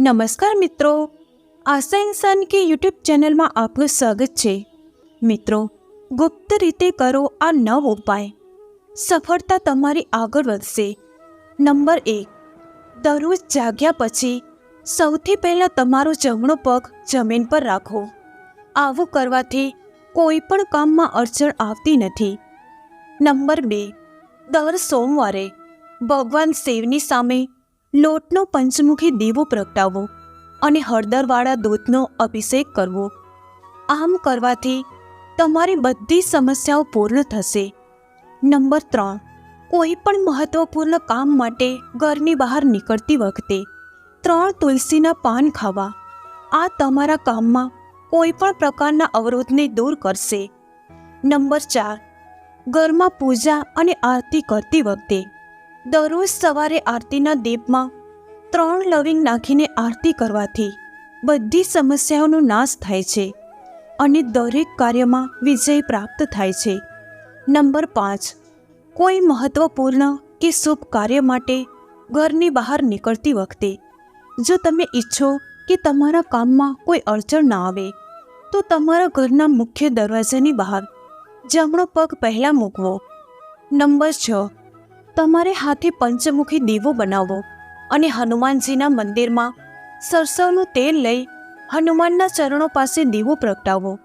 નમસ્કાર મિત્રો. આશા ઇન્સાન કે યુટ્યુબ ચેનલમાં આપનું સ્વાગત છે. મિત્રો, ગુપ્ત રીતે કરો આ નવ ઉપાય. સફળતા તમારી આગળ વધશે. નંબર એક, દરરોજ જાગ્યા પછી સૌથી પહેલાં તમારો જમણો પગ જમીન પર રાખો. આવું કરવાથી કોઈ પણ કામમાં અડચણ આવતી નથી. નંબર બે, દર સોમવારે ભગવાન શિવની સામે લોટનો પંચમુખી દીવો પ્રગટાવવો અને હળદરવાળા દૂધનો અભિષેક કરવો. આમ કરવાથી તમારી બધી સમસ્યાઓ પૂર્ણ થશે. નંબર ત્રણ. કોઈ પણ મહત્વપૂર્ણ કામ માટે ઘરની બહાર નીકળતી વખતે ત્રણ તુલસીના પાન ખાવા. આ તમારા કામમાં કોઈ પણ પ્રકારના અવરોધને દૂર કરશે. નંબર ચાર. ઘરમાં પૂજા અને આરતી કરતી વખતે દરરોજ સવારે આરતીના દીપમાં ત્રણ લવિંગ નાખીને આરતી કરવાથી બધી સમસ્યાઓનો નાશ થાય છે અને દરેક કાર્યમાં વિજય પ્રાપ્ત થાય છે. નંબર પાંચ, કોઈ મહત્વપૂર્ણ કે શુભ કાર્ય માટે ઘરની બહાર નીકળતી વખતે જો તમે ઈચ્છો કે તમારા કામમાં કોઈ અડચણ ના આવે, તો તમારા ઘરના મુખ્ય દરવાજાની બહાર જમણો પગ પહેલાં મૂકવો. નંબર છ તમારે હાથે પંચમુખી દીવો બનાવવો અને હનુમાનજીના મંદિરમાં સરસવનું તેલ લઈ હનુમાનના ચરણો પાસે દીવો પ્રગટાવો.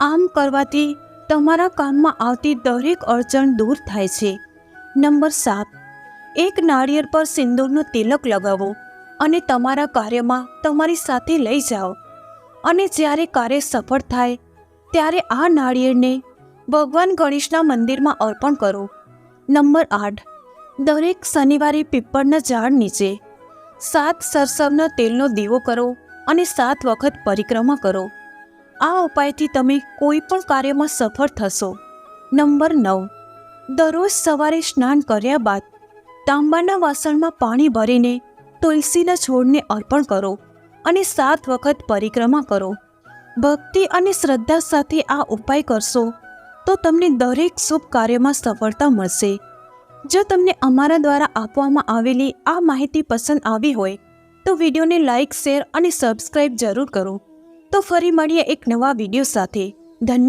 આમ કરવાથી તમારા કામમાં આવતી દરેક અડચણ દૂર થાય છે. નંબર સાત. એક નાળિયેર પર સિંદૂરનો તિલક લગાવો અને તમારા કાર્યમાં તમારી સાથે લઈ જાઓ. અને જ્યારે કાર્ય સફળ થાય, ત્યારે આ નાળિયેરને ભગવાન ગણેશના મંદિરમાં અર્પણ કરો. નંબર આઠ. દરેક શનિવારે પીપળના ઝાડ નીચે સાત સરસવના તેલનો દીવો કરો અને સાત વખત પરિક્રમા કરો. આ ઉપાયથી તમે કોઈ પણ કાર્યમાં સફળ થશો. નંબર નવ. દરરોજ સવારે સ્નાન કર્યા બાદ તાંબાના વાસણમાં પાણી ભરીને તુલસીના છોડને અર્પણ કરો અને સાત વખત પરિક્રમા કરો. ભક્તિ અને શ્રદ્ધા સાથે આ ઉપાય કરશો તો તમને દરેક શુભ કાર્યમાં સફળતા મળશે. જો તમને અમારા દ્વારા આપવામાં આવેલી આ માહિતી પસંદ આવી હોય, તો વિડીયોને લાઇક શેર અને સબસ્ક્રાઇબ જરૂર કરો. તો ફરી મળીએ એક નવા વીડિયો સાથે. ધન્ય